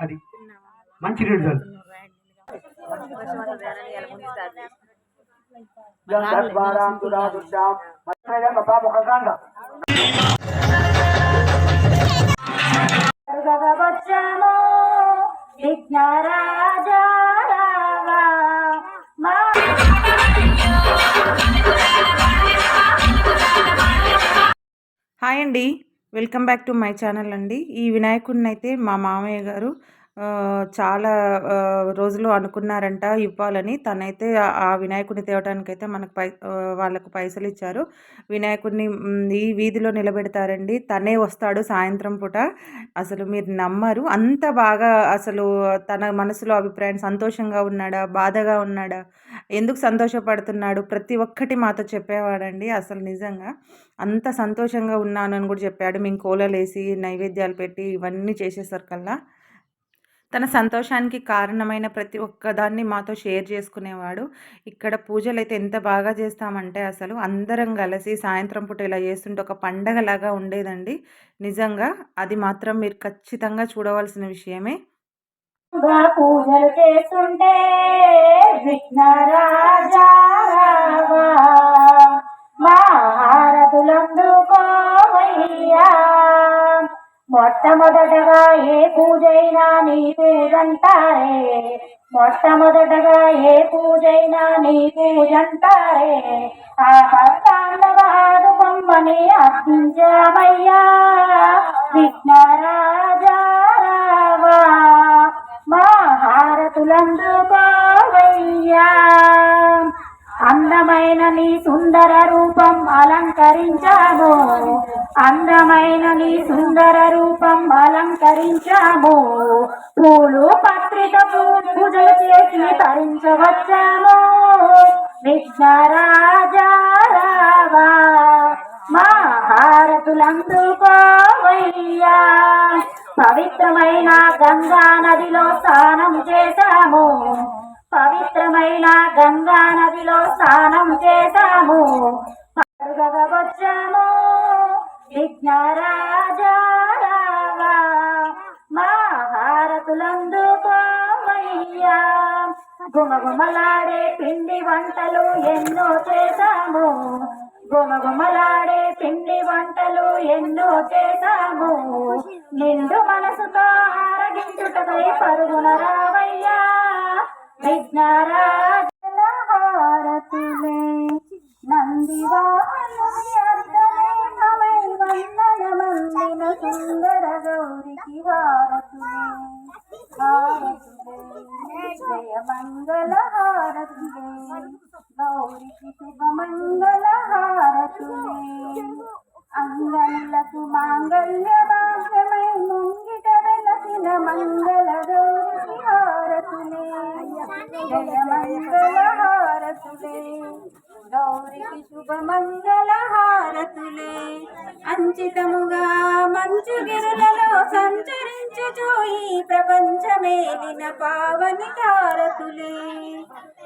అది. మంచి రిజల్ట్. వచ్చాము విఘ్నరాజా హాయ్ అండి. Welcome back to my channel అండి. ఈ వినాయకుడిని అయితే మా మామయ్య గారు చాలా రోజులు అనుకున్నారంట ఇవ్వాలని. తనైతే ఆ- ఆ వినాయకుడిని తేవడానికైతే మనకు పై వాళ్ళకు పైసలు ఇచ్చారు. వినాయకుడిని ఈ వీధిలో నిలబెడతారండి. తనే వస్తాడు సాయంత్రం పూట. అసలు మీరు నమ్మరు. అంత బాగా అసలు తన మనసులో అభిప్రాయం సంతోషంగా ఉన్నాడా? బాధగా ఉన్నాడా? ఎందుకు సంతోషపడుతున్నాడు? ప్రతి ఒక్కటి మాతో చెప్పేవాడండి అసలు నిజంగా. అంత సంతోషంగా ఉన్నాను అని కూడా చెప్పాడు. మేము కోలలేసి నైవేద్యాలు పెట్టి ఇవన్నీ చేసేసరికల్లా తన సంతోషానికి కారణమైన ప్రతి ఒక్కదాన్ని మాతో షేర్ చేసుకునేవాడు. ఇక్కడ పూజలు అయితే ఎంత బాగా చేస్తామంటే అసలు అందరం కలిసి సాయంత్రం పూట ఇలా చేస్తుంటే ఒక పండగలాగా ఉండేదండి. నిజంగా అది మాత్రం మీరు ఖచ్చితంగా చూడవలసిన విషయమే. పూజలు చేస్తుంటే విఘ్నరాజా మొట్టమొదటగా ఏ పూజైనా నీ పూజంటారే మొట్టమొదటగా ఏ పూజైనా నీ పూజంటారే ఆ భక్తాండవాదు బొమ్మని అర్పించామయ్యా. విఘ్నరాజారావా మా హారతులందుకోవయ్యా అందమైన నీ సుందర రూపం అలంకరించాము. అందమైన నీ సుందర రూపం అలంకరించాము. పూలు పత్రిక పూజలు చేసి తరించవచ్చాము. విఘ్నరాజా రావా మా పవిత్రమైన గంగా నదిలో స్నానం చేశాము. పవిత్రమైన గంగా నదిలో స్నానం చేశాము. వచ్చాము విఘ్నరాజా రావా గుమగుమలాడే పిండి వంటలు ఎన్నో చేశాము. గుమగుమలాడే పిండి వంటలు ఎన్నో చేశాము. నిండు మనసుతో ఆరగించుటకై పరుగున రావయ్యా. విఘ్నరాజల హారతులే వందనమందిన సుందర గౌరికి హారతులే హారతులే జయ మంగళ హారతులే గౌరికి శుభ మంగళ హారతులే అంచితముగా మంచు గిరులలో సంచరించుచు ఈ ప్రపంచమేలిన పావని హారతులే.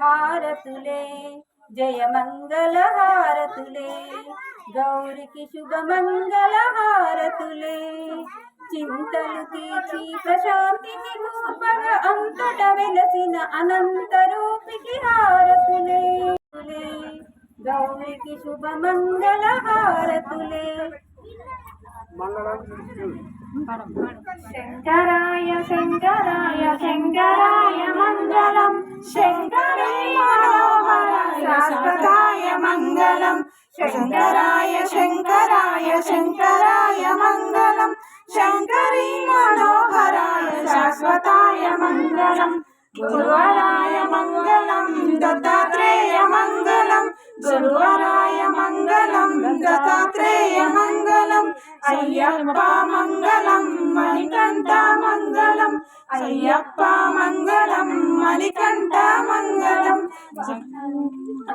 హారతులే జయ మంగళ హారతులే గౌరికి శుభ మంగళ హారతులే. చింతలు తీర్చి ప్రశాంతిని కూపగా అంతట వెలసిన అనంత రూపికి హారతులే. గౌరికి శుభ మంగళ హారతులే. శంకరాయ శంకరాయ శంకరాయ మంగళం. శంకరే శాశ్వతాయ మంగళం. శంకరాయ శంకరాయ శంకరాయ మంగళం. శంకరీ మనోహరాయ శాశ్వతాయ మంగళం. గురువరాయ మంగళం దత్తాత్రేయ మంగళం. గురువరాయ అయ్యప్ప మంగళం మణికంఠ మంగళం. అయ్యప్ప మంగళం మణికంఠ మంగళం.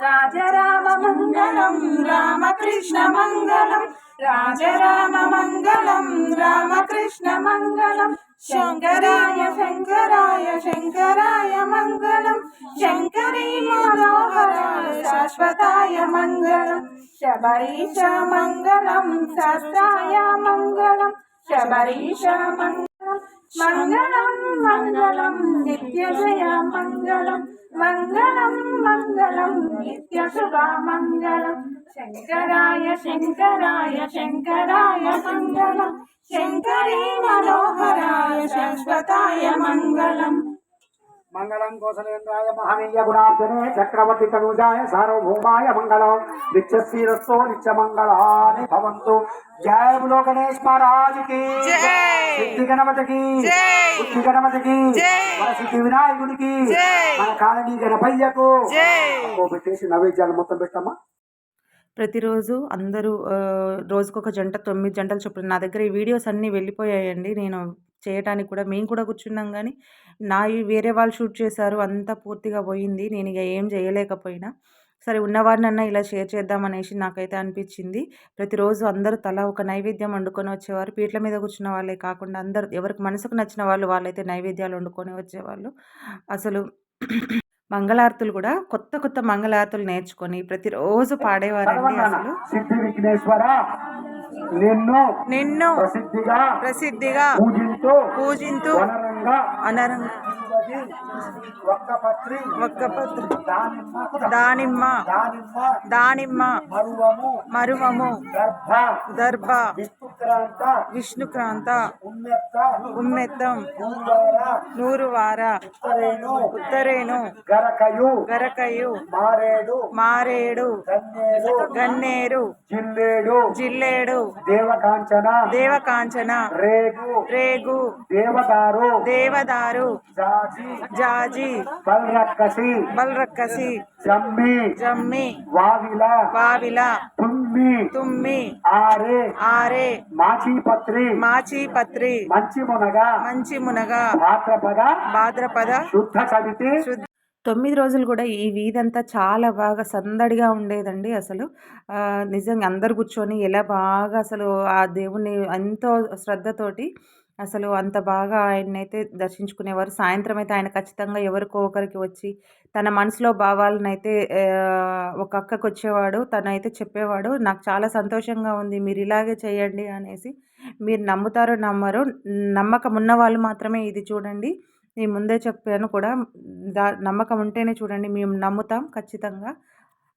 రాజరామ మంగళం రామకృష్ణ మంగళం. రాజరామ మంగళం రామకృష్ణ మంగళం. శంకరాయ శంకరాయ శంకరాయ మంగళం. శంకర శాశ్వతాయ మంగళం శబరీశ మంగళం శాస్త్రాయ మంగళం శబరీశ మంగళం మంగళం నిత్య జయ మంగళం మంగళం మంగళం నిత్య శుభ మంగళం శంకరాయ శంకరాయ శంకరాయ మంగళం శంకరీ మనోహరాయ శాశ్వతాయ మంగళం మంగళం కోసలేంద్రాయ మహనీయ గుణార్జనే చక్రవర్తి తనుజాయ సార్వభౌమాయ మంగళం. నిత్యశ్రీరస్తో నిత్య మంగళాని భవంతు. జయ బులో గణేష్ మహారాజ్కి సిద్ధి గణపతికి బుద్ధి గణపతికి మన సిద్ధి వినాయకుడికి మన కాలనీ గణపయ్యకు. ఓ పెట్టేసి నైవేద్యాలు మొత్తం పెట్టమ్మా. ప్రతిరోజు అందరూ రోజుకొక జంట తొమ్మిది జంటలు చొప్పున నా దగ్గర ఈ వీడియోస్ అన్నీ వెళ్ళిపోయాయండి. నేను చేయటానికి కూడా మేము కూడా కూర్చున్నాం కానీ నావి వేరే వాళ్ళు షూట్ చేశారు అంతా పూర్తిగా పోయింది. నేను ఇక ఏం చేయలేకపోయినా సరే ఉన్నవారినన్నా ఇలా షేర్ చేద్దామనేసి నాకైతే అనిపించింది. ప్రతిరోజు అందరూ తలా ఒక నైవేద్యం వండుకొని వచ్చేవారు. పీట్ల మీద కూర్చున్న వాళ్ళే కాకుండా అందరు ఎవరికి మనసుకు నచ్చిన వాళ్ళు వాళ్ళైతే నైవేద్యాలు వండుకొని వచ్చేవాళ్ళు. అసలు మంగళారతులు కూడా కొత్త కొత్త మంగళారతులు నేర్చుకొని ప్రతిరోజు పాడేవారండి అసలు. నిన్ను నిన్ను ప్రసిద్ధిగా ప్రసిద్ధిగా పూజించు. పూజింతు వనరంగా అనరంగ. దానిమ్మ దానిమ్మ. మరువము. దర్భ. విష్ణుక్రాంత. ఉమ్మెత్త. నూరువార. ఉత్తరేణు ఉత్తరేను. గరకయు. గరకయు. మారేడు. మారేడు. గన్నేరు. గన్నేరు. జిల్లేడు. జిల్లేడు. దేవకాంచన. దేవకాంచన. రేగు. రేగు. దేవదారు. దేవదారు. జాజి బల్రక్కసి బల్రక్కసి జమ్మి జమ్మి వావిల వావిల తుమ్మి తుమ్మి ఆరే ఆరే మాచీపత్రి మాచిపత్రి మంచి మునగ మంచి మునగ భాద్రపద భాద్రపద శుద్ధ చవితి శుద్ధ తొమ్మిది రోజులు కూడా ఈ వీధంతా చాలా బాగా సందడిగా ఉండేదండి అసలు. నిజంగా అందరు కూర్చొని ఎలా బాగా అసలు ఆ దేవుణ్ణి ఎంతో శ్రద్ధతోటి అసలు అంత బాగా ఆయన్నైతే దర్శించుకునేవారు. సాయంత్రం అయితే ఆయన ఖచ్చితంగా ఎవరికో ఒకరికి వచ్చి తన మనసులో భావాలను అయితే ఒక అక్కకు వచ్చేవాడు తనైతే చెప్పేవాడు నాకు చాలా సంతోషంగా ఉంది మీరు ఇలాగే చేయండి అనేసి. మీరు నమ్ముతారో నమ్మరు నమ్మకం ఉన్న వాళ్ళు మాత్రమే ఇది చూడండి. నేను ముందే చెప్పాను కూడా దా నమ్మకం ఉంటేనే చూడండి మేము నమ్ముతాం ఖచ్చితంగా.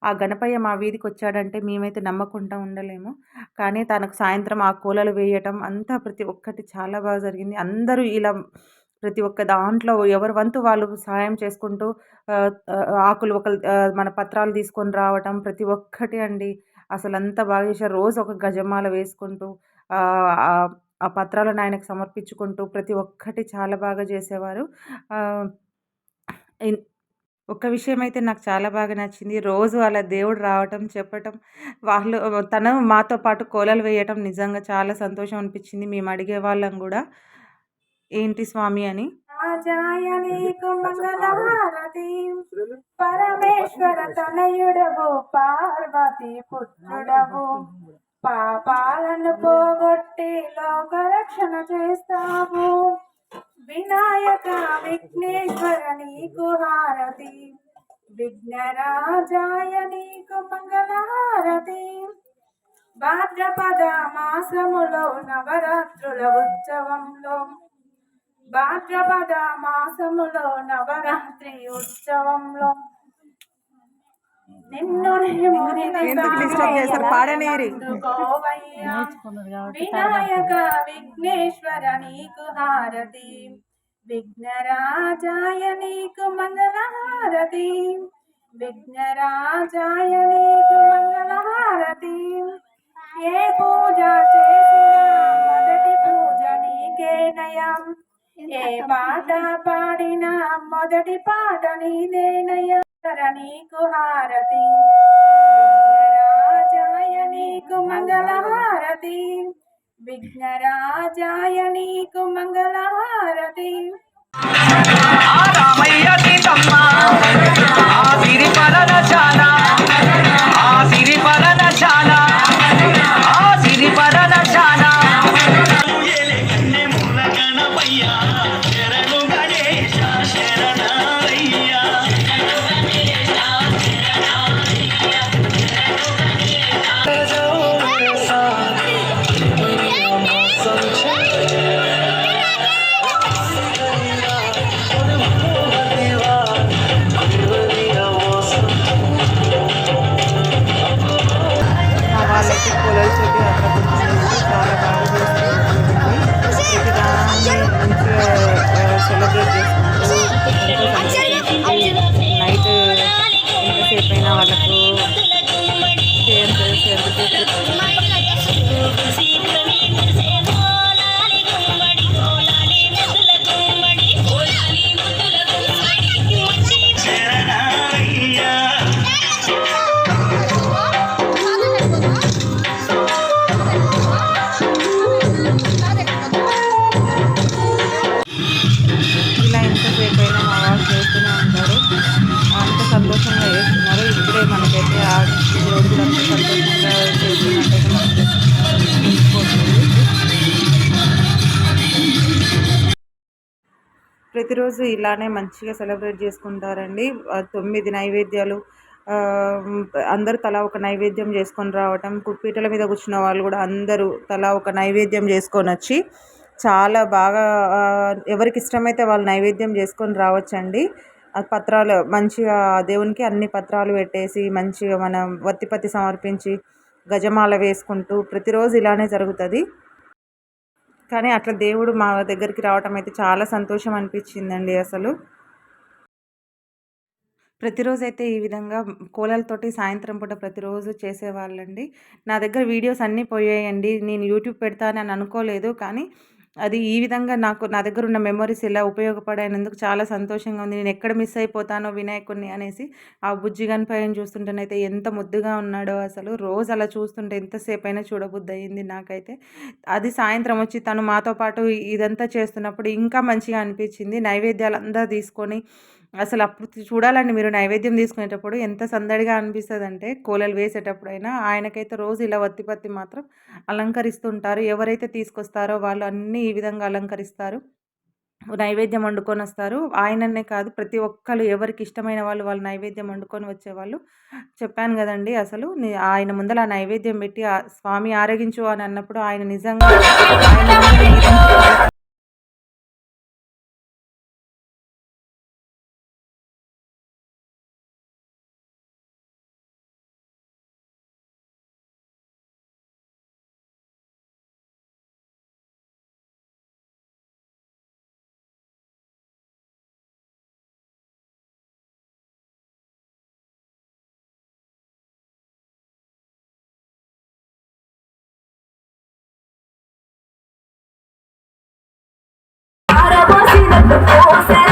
ఆ గణపయ్య మా వీధికి వచ్చాడంటే మేమైతే నమ్మకుండా ఉండలేము. కానీ తనకు సాయంత్రం ఆ కూలలు వేయటం అంతా ప్రతి ఒక్కటి చాలా బాగా జరిగింది. అందరూ ఇలా ప్రతి ఒక్క దాంట్లో ఎవరి వంతు వాళ్ళు సహాయం చేసుకుంటూ ఆకులు ఒక మన పత్రాలు తీసుకొని రావటం ప్రతి ఒక్కటి అండి. అసలు అంత బాగా చేశారు. రోజు ఒక గజమాల వేసుకుంటూ ఆ, పత్రాలను ఆయనకు సమర్పించుకుంటూ ప్రతి ఒక్కటి చాలా బాగా చేసేవారు. ఒక్క విషయం అయితే నాకు చాలా బాగా నచ్చింది. రోజు అలా దేవుడు రావటం చెప్పటం వాళ్ళు తను మాతో పాటు కోలలు వేయటం నిజంగా చాలా సంతోషం అనిపించింది. మేము అడిగే వాళ్ళం కూడా ఏంటి స్వామి అని? పరమేశ్వర తనయుడవు పార్వతి పుత్రుడవు. పాపాలను పోగొట్టి లోక రక్షణ చేస్తావు వినాయక విఘ్నేశ్వర నీకు హారతి విఘ్నరాజాయ నీకు మంగళహారతి భాద్రపద మాసములో నవరాత్రుల ఉత్సవంలో భాద్రపద మాసములో నవరాత్రి ఉత్సవంలో నిన్ను. వినాయక విఘ్నేశ్వర నీకు హారతి. విఘ్నరాజాయ నీకు మంగళహారతి. విఘ్నరాజాయ నీకు మంగళహారతి. ఏ పూజ మొదటి పూజ నీకేనయం ఏ పాట పాడినా మొదటి పాట నీదేనయ నీకు హారతి. విఘ్నరాజాయ నీకు మంగళహారతి. విఘ్నరాజాయ నీకు మంగళారతి. ఆ రామయ్య సీతమ్మ ఆ సిరి పరన చాన ఆ సిరి పరన ప్రతిరోజు ఇలానే మంచిగా సెలబ్రేట్ చేసుకుంటారండి. తొమ్మిది నైవేద్యాలు అందరూ తలా ఒక నైవేద్యం చేసుకొని రావటం కు- పీటల మీద కూర్చున్న వాళ్ళు కూడా అందరూ తలా ఒక నైవేద్యం చేసుకొని వచ్చి చాలా బాగా ఎవరికి ఇష్టమైతే వాళ్ళు నైవేద్యం చేసుకొని రావచ్చండి. పత్రాలు మంచిగా దేవునికి అన్ని పత్రాలు పెట్టేసి మంచిగా మనం వత్తిపత్తి సమర్పించి గజమాల వేసుకుంటూ ప్రతిరోజు ఇలానే జరుగుతుంది. కానీ అట్లా దేవుడు మా దగ్గరికి రావటం అయితే చాలా సంతోషం అనిపించిందండి అసలు. ప్రతిరోజు అయితే ఈ విధంగా కోలలతోటి సాయంత్రం పూట ప్రతిరోజు చేసేవాళ్ళండి. నా దగ్గర వీడియోస్ అన్నీ పోయాయండి. నేను యూట్యూబ్ పెడతానని అనుకోలేదు కానీ అది ఈ విధంగా నాకు నా దగ్గర ఉన్న మెమరీస్ ఇలా ఉపయోగపడైనందుకు చాలా సంతోషంగా ఉంది. నేను ఎక్కడ మిస్ అయిపోతానో వినాయకుడిని అనేసి ఆ బుజ్జి పైన చూస్తుంటేనైతే ఎంత ముద్దుగా ఉన్నాడో అసలు. రోజు అలా చూస్తుంటే ఎంతసేపు అయినా చూడబుద్ధి అయింది నాకైతే. అది సాయంత్రం వచ్చి తను మాతో పాటు ఇదంతా చేస్తున్నప్పుడు ఇంకా మంచిగా అనిపించింది. నైవేద్యాలు అంతా తీసుకొని అసలు అప్పుడు చూడాలండి మీరు నైవేద్యం తీసుకునేటప్పుడు ఎంత సందడిగా అనిపిస్తుంది అంటే కోలలు వేసేటప్పుడైనా ఆయనకైతే రోజు ఇలా వత్తిపత్తి మాత్రం అలంకరిస్తుంటారు. ఎవరైతే తీసుకొస్తారో వాళ్ళు అన్నీ ఈ విధంగా అలంకరిస్తారు. నైవేద్యం వండుకొని వస్తారు. ఆయననే కాదు ప్రతి ఒక్కరు ఎవరికి ఇష్టమైన వాళ్ళు వాళ్ళు నైవేద్యం వండుకొని వచ్చేవాళ్ళు. చెప్పాను కదండి అసలు ఆయన ముందర ఆ నైవేద్యం పెట్టి ఆ స్వామి ఆరగించు అని అన్నప్పుడు ఆయన నిజంగా ఆయన ముందర ఈ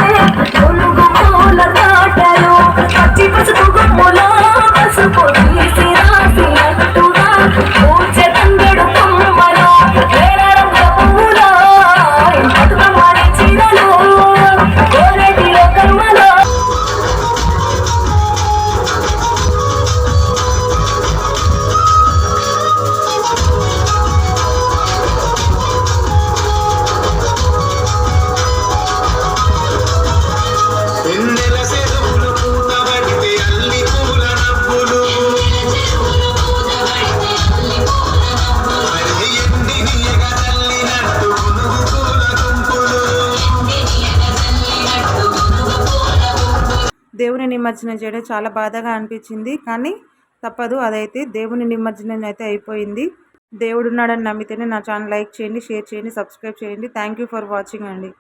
నిమజ్జనం చేయడం చాలా బాధగా అనిపించింది కానీ తప్పదు. అదైతే దేవుని నిమజ్జనం అయితే అయిపోయింది. దేవుడు ఉన్నాడని నమ్మితేనే నా ఛానల్ లైక్ చేయండి షేర్ చేయండి సబ్స్క్రైబ్ చేయండి. థ్యాంక్ యూ ఫర్ వాచింగ్ అండి.